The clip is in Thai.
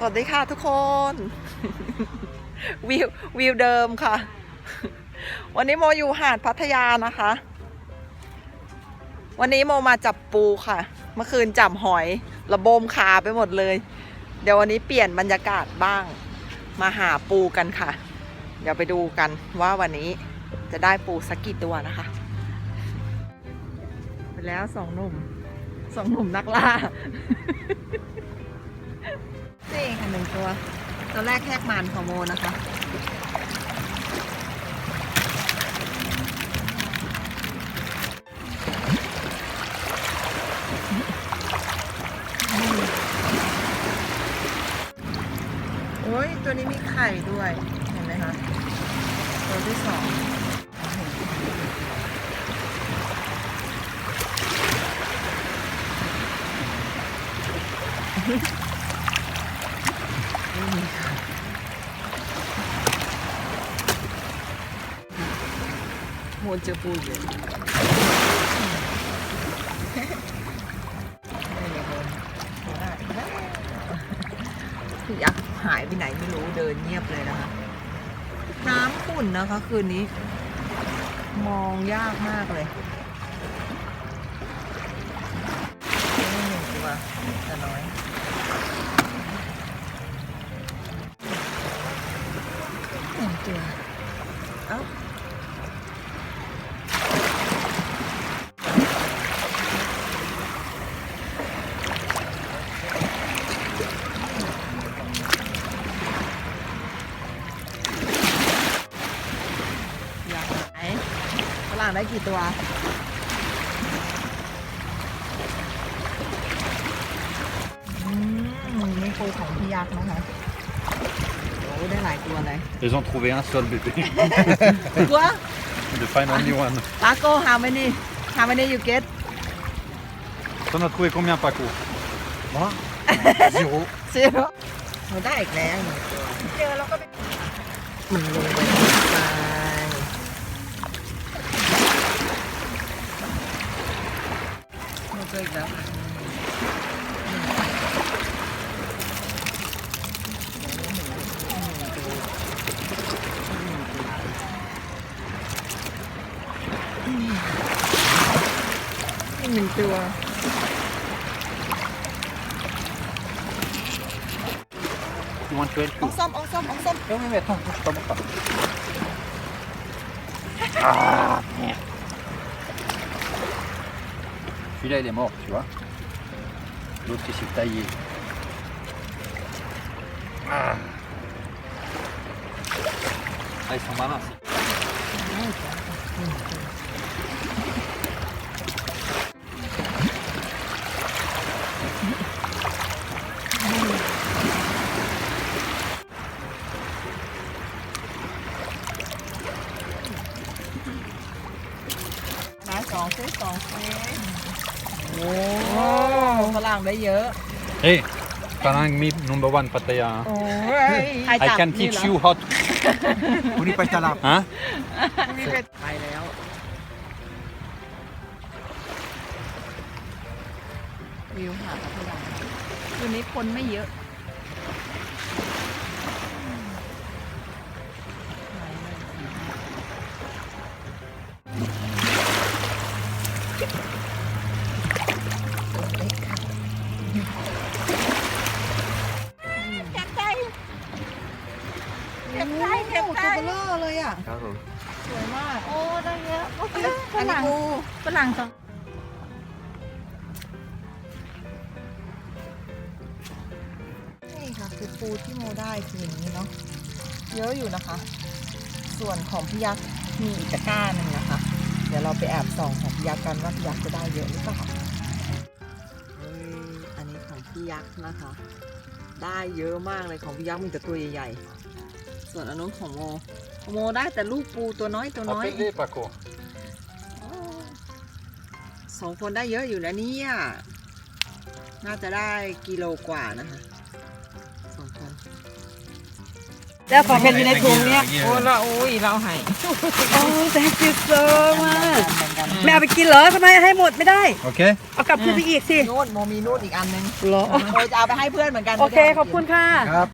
สวัสดีค่ะทุกคน วิววิวเดิมค่ะ วันนี้โมอยู่หาดพัทยานะคะ วันนี้โมมาจับปูค่ะ เมื่อคืนจับหอย ระบมขาไปหมดเลย เดี๋ยววันนี้เปลี่ยนบรรยากาศบ้าง มาหาปูกันค่ะ เดี๋ยวไปดูกันว่าวันนี้จะได้ปูสักกี่ตัวนะคะ ไปแล้วสองหนุ่มสองหนุ่มนักล่า ตัว ตัวแรกแคกมันของโมนะคะ โอ้ยตัวนี้มีไข่ด้วย เห็นไหมคะ ตัวที่สองโม เจอปูอยู่คือยักษ์หายไปไหนไม่รู้เดินเงียบเลยนะคะ น้ำขุ่นนะคะ คืนนี้ มองยากมากเลยนี่หนึ่งตัวแต่น้อยหนึ่งตัวเอ้าอยากไหน ฝรั่งได้กี่ตัว อืมนี่ปูของพี่ยักษ์นะคะโอ้ได้หลายตัวเลย Ils ont trouvé un seul bébé. ตัว The find only one. ปาโก้ how many how many you get T'en as trouvé combien, Paco Moi Zéro. เซโร่หนูได้อีกแล้วหนึ่งตัวเจอแล้วก็ไปมันลงไปทรายหนูเจออีกแล้ว ค่ะหนึ่งตัว You want to help อองส้มอองส้มอองส้ Celui-là, il est mort, tu vois. L'autre, il s'est taillé. Ah. Ah, ils sont malins. สองซิสองซิโอ้ฝรั่งได้เยอะ Hey, Palang meat number one Pattaya. โอ้ย I can teach you how to... Uni pa talap. Hein นี่ไปไปแล้ว วิวหาดพัทยาคืนนี้คนไม่เยอะ เล็กค่ะเก็บใจเก็บใจเก็บใจตัวเบลอเลยอะสวยมาก โอ้ ได้เยอะโอ้อันฝนี้รั่งปูฝรั่งสองนี่ค่ะคือปูที่โมได้คืนนี้เนาะ เยอะอยู่นะคะ ส่วนของพี่ยักษ์มีอีกตะกร้าหนึ่งนะคะ เดี๋ยวเราไปแอบส่องของพี่ยักษ์กันว่าพี่ยักษ์จะได้เยอะหรือเปล่าเฮ้ยอันนี้ของพี่ยักษ์นะคะ ได้เยอะมากเลยของพี่ยักษ์มีแต่ตัวใหญ่ๆ ส่วนอันนู้นของโมของโมได้แต่ลูกปูตัวน้อยตัวน้อย Appelle-les, Paco. สองคนได้เยอะอยู่นะเนี่ย น่าจะได้กิโลกว่านะคะสองคนแล้วของแคนอยู่ในถุงเนี่ย โอ้ละโอ้ยเราให้โอ้ thank you so เหมื much อนกัน แม่เอาไปกินเหรอทำไมให้หมดไม่ได้ Ok เอากลับคืนไปอีกสิ นู่นโมมีนู่นอีกอันนึงเหรอเออจะเอาไปให้เพื่อนเหมือนกัน โอเค ขอบคุณค่ะ ครับ